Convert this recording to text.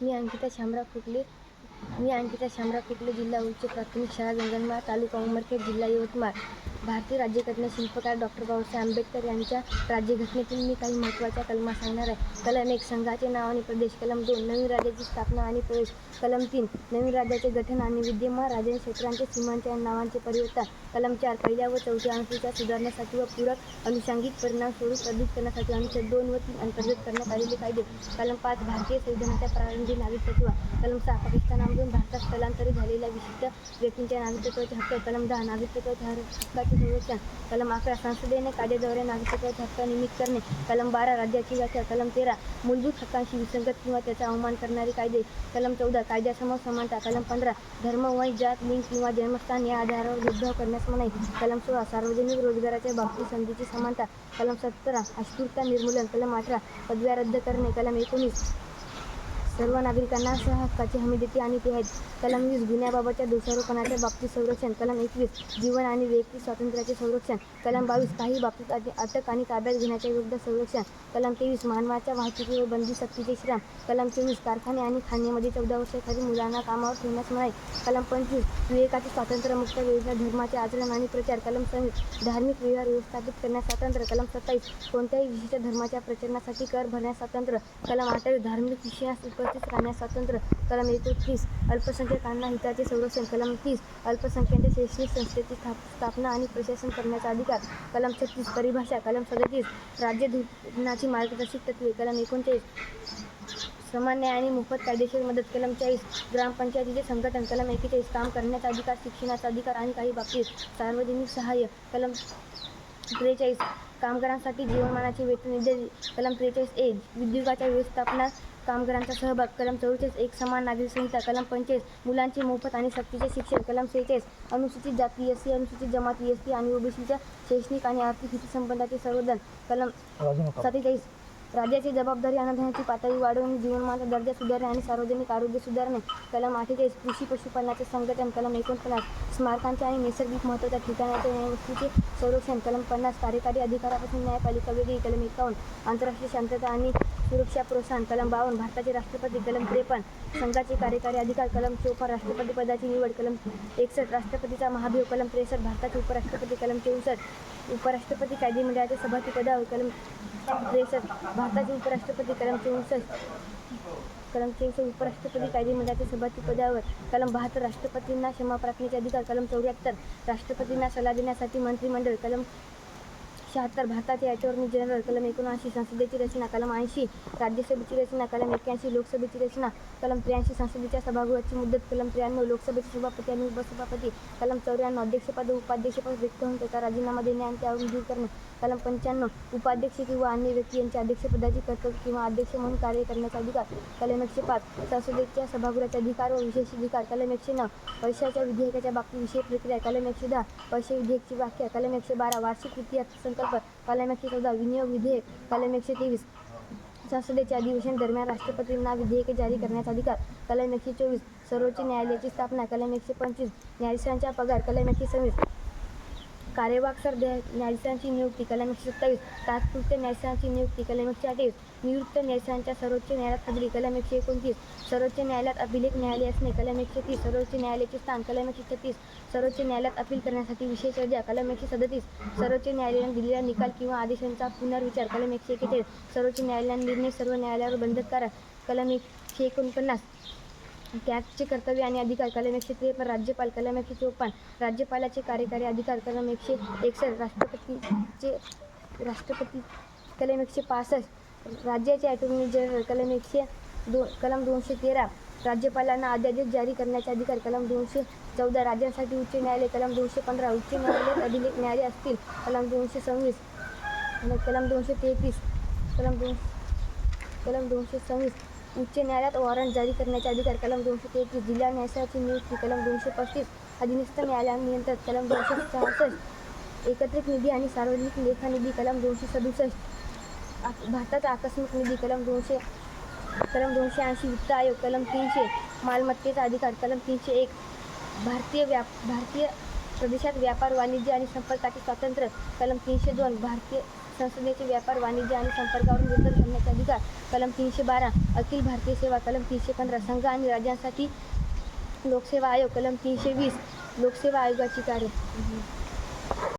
मी अंकिता शामराव कुकले मी अंकिता शामराव कुकले जिल्हा उच्च प्राथमिक शाळा गंगनमाळ तालुका उमरखेड जिल्हा यवतमाळ. भारतीय राज्यघटना शिल्पकार डॉक्टर बाबासाहेब आंबेडकर यांच्या राज्यघटनेतील मी काही महत्त्वाच्या कलमा सांगणार आहे. कलम एक संघाचे नाव आणि प्रदेश. कलम दोन नवीन राज्याची स्थापना आणि प्रवेश. कलम तीन नवीन राज्याचे गठन आणि विद्यमान राज्य क्षेत्रांचे सीमांच्या नावांचे परिवर्तन. कलम चार पहिल्या व चौथ्या अनुसूच्या सुधारण्यासाठी व पूरक अनुषंगिक परिणाम स्वरूप प्रदूत करण्यासाठी अनुच्छेद दोन व तीन अंतर्गत करण्यात आलेले कायदे कलम पाच भारतीय संविधानाच्या प्रारंभी नागरिकत्व. कलम सहा पाकिस्तानामधून भारतात स्थलांतरित झालेल्या विशिष्ट व्यक्तींच्या नागरिकत्वाचे हक्क. कलम दहा नागरिकत्वाच्या हक्काचे संरक्षण कलम अकरा संसदेने कायद्याद्वारे नागरिकत्वाचे हक्क निमित्त करणे कलम बारा राज्याची व्याख्या कलम तेरा मूलभूत हक्कांशी विसंगत किंवा त्याचा अवमान करणारे कायदे कलम चौदा कायद्यासमोर समानता कलम पंधरा धर्म वय जात लिंग किंवा जन्मस्थान या आधारावर भेदभाव करण्यास मनाई कलम सोळा सार्वजनिक रोजगाराच्या बाबतीत संधीची समानता कलम सतरा अस्पृश्यता निर्मूलन कलम अठरा पदव्या रद्द करणे कलम एकोणीस सर्व नागरिकांना सहहक्काची हमी देते आणि ते आहेत. कलम वीस गुन्ह्याबाबतच्या दोषारोपणाच्या बाबतीत संरक्षण कलम एकवीस जीवन आणि वैयक्तिक स्वातंत्र्याचे संरक्षण कलम बावीस काही बाबतीत अटक आणि ताब्यात घेण्याच्या विरुद्ध संरक्षण कलम तेवीस मानवाच्या वाहतुकीवर बंदी सक्तीचे श्रम कलम चोवीस कारखाने आणि खाणेमध्ये चौदा वर्षाखालील मुलांना कामावर ठेवण्यास मनाई कलम पंचवीस विवेकाचे स्वातंत्र्यमुक्त योजना धर्माचे आचरण आणि प्रचार कलम सव्वीस धार्मिक व्यवहार व्यवस्थापित करण्यास स्वातंत्र्य कलम सत्तावीस कोणत्याही विशिष्ट धर्माच्या प्रचारणासाठी कर भरण्यास स्वातंत्र्य कलम अठ्ठावीस धार्मिक विषयास एकोणतीस राहण्यास स्वातंत्र्य. कलम म्हणजे एकोणतीस अल्पसंख्याकांना हिताचे संरक्षण कलम तीस. अल्पसंख्याकांच्या शैक्षणिक संस्थेची स्थाप- स्थापना आणि प्रशासन करण्याचा अधिकार. कलम छत्तीस. परिभाषा. कलम सदतीस. राज्य धोरणाची मार्गदर्शक तत्त्वे कलम एकोणचाळीस. समान न्याय आणि मोफत कायदेशीर मदत. कलम चाळीस. ग्रामपंचायतीचे संघटन. कलम एकेचाळीस काम करण्याचा अधिकार शिक्षणाचा अधिकार आणि काही बाबतीत सार्वजनिक सहाय्य. कलम त्रेचाळीस. कामगारांसाठी जीवनमानाचे वेतन इत्यादी कलम त्रेचाळीस ए उद्योगाच्या व्यवस्थापनात कामगारांचा सहभाग. कलम चौवेचाळीस एक समान नागरिक संहिता. कलम पंचेचाळीस मुलांचे मोफत आणि सक्तीचे शिक्षण. कलम सेहेचाळीस अनुसूचित जाती एस सी अनुसूचित जमाती एस टी आणि ओबीसीच्या शैक्षणिक आणि आर्थिक हितसंबंधाचे संवर्धन. कलम सत्तेचाळीस राज्याची जबाबदारी अनुदानाची पातळी वाढवणे जीवनमानाचा दर्जा सुधारणे आणि सार्वजनिक आरोग्य सुधारणे. कलम अठ्ठेचाळीस कृषी पशुपालनाचे संघटन कलम एकोणपन्नास स्मारकांचे आणि नैसर्गिक महत्त्वाच्या ठिकाणाच्या न्यायवस्तूचे संरक्षण कलम पन्नास कार्यकारी अधिकारापासून न्यायपालिका वेगळी कलम एकावन्न आंतरराष्ट्रीय शांतता आणि सुरक्षा प्रोत्साहन कलम बावन्न भारताचे राष्ट्रपती कलम त्रेपन्न संघाचे कार्यकारी अधिकार कलम चोपन्न राष्ट्रपती पदाची निवड कलम एकसष्ट राष्ट्रपतीचा महाभियोग कलम त्रेसष्ट भारताचे उपराष्ट्रपती कलम चौसष्ट उपराष्ट्रपती कायदेमंडळाचे सभापती पदावर कलम त्रेसष्ट भारताचे उपराष्ट्रपती कलम चौसष्ट कलम चौसष्ट उपराष्ट्रपती कायदेमंडळाच्या सभापती पदावर कलम बहात्तर राष्ट्रपतींना क्षमा प्रार्थनेचे अधिकार कलम चौऱ्याहत्तर राष्ट्रपतींना सल्ला देण्यासाठी मंत्रिमंडळ कलम शहात्तर भारताचे अटॉर्नी जनरल कलम एकोणऐंशी संसदेची रचना कलम ऐंशी राज्यसभेची रचना कलम एक्क्याऐंशी लोकसभेची रचना कलम त्र्याऐंशी संसदेच्या सभागृहाची मुदत कलम त्र्याण्णव लोकसभेचे सभापती आणि उपसभापती कलम चौऱ्याण्णव अध्यक्षपद व उपाध्यक्षपद रिक्त होऊन त्याचा राजीनामा देणे आणि त्यावरून दूर करणे कलम पंच्याण्णव उपाध्यक्ष किंवा अन्य व्यक्ती यांच्या अध्यक्षपदाची कर्तव्य किंवा अध्यक्ष म्हणून कार्य करण्याचा अधिकार कलम एकशे पाच संसदेच्या सभागृहाचा अधिकार व विशेष अधिकार कलम एकशे नऊ पैशाच्या विधेयकाच्या बाबतीत विषय प्रक्रिया कलम एकशे दहा पैसे विधेयकची व्याख्या कलम एकशे बारा वार्षिक वित्तीय अर्थसंकल्प कलम एकशे चौदा विनियोग विधेयक कलम एकशे तेवीस. संसदेच्या अधिवेशन दरम्यान राष्ट्रपतींना विधेयके जारी करण्याचा अधिकार. कलम एकशे चोवीस. सर्वोच्च न्यायालयाची स्थापना. कलम एकशे पंचवीस. न्यायाधीशांचा पगार. कलम एकशे सव्वीस. कार्यवाहक सर न्यायाधीशांची नियुक्ती कलम एकशे सत्तावीस तात्पुरत्या न्यायाधीशांची नियुक्ती कलम एकशे अठ्ठावीस निवृत्त न्यायाधीशांच्या सर्वोच्च न्यायालयात हजेरी कलम एकशे एकोणतीस सर्वोच्च न्यायालयात अभिलेख न्यायालय असणे कलम एकशे तीस सर्वोच्च न्यायालयाचे स्थान कलम एकशे छत्तीस सर्वोच्च न्यायालयात अपील करण्यासाठी विशेष अर्जा कलम एकशे सदतीस सर्वोच्च न्यायालयाने दिलेला निकाल किंवा आदेशांचा पुनर्विचार कलम एकशे एकेचाळीस सर्वोच्च न्यायालयाने निर्णय सर्व न्यायालयावर बंधनकारक कलम एकशे एकोणपन्नास कॅबचे कर्तव्य आणि अधिकार कलम एकशे त्रेपन्न राज्यपाल कलम एकशे चोपन्न राज्यपालाचे कार्यकारी अधिकार कलम एकशे एकसष्ट राष्ट्रपतीचे राष्ट्रपती कलम एकशे पासष्ट राज्याचे अटॉर्नी जनरल कलम एकशे दो कलम दोनशे तेरा राज्यपालांना अध्यादेश जारी करण्याचे अधिकार कलम दोनशे चौदा राज्यांसाठी उच्च न्यायालय कलम दोनशे पंधरा उच्च न्यायालयात अधिलेख न्यायालय असतील कलम दोनशे सव्वीस कलम दोनशे तेहतीस कलम दोन कलम दोनशे सव्वीस उच्च न्यायालयात वॉरंट जारी करण्याचे अधिकार कलम दोनशे तेहतीस जिल्हा न्यायालयाची नियुक्ती कलम दोनशे पस्तीस अधीनस्थ न्यायालया नियंत्रण कलम दोनशे सहासष्ट एकत्रित निधी आणि सार्वजनिक लेखा निधी कलम दोनशे सदुसष्ट आ- भारताचा आकस्मिक निधी कलम दोनशे कलम दोनशे ऐंशी वित्त आयोग कलम तीनशे मालमत्तेचा अधिकार कलम तीनशे एक भारतीय व्याप भारतीय प्रदेशात व्यापार वाणिज्य आणि संपर्काचे स्वातंत्र्य कलम तीनशे दोन भारतीय संसदेचे व्यापार वाणिज्य आणि संपर्कावर निर्बंध घालण्याचे अधिकार कलम तीनशे बारा अखिल भारतीय सेवा कलम तीनशे पंधरा संघ आणि राज्यांसाठी लोकसेवा आयोग कलम तीनशे वीस लोकसेवा आयोगाची कार्य.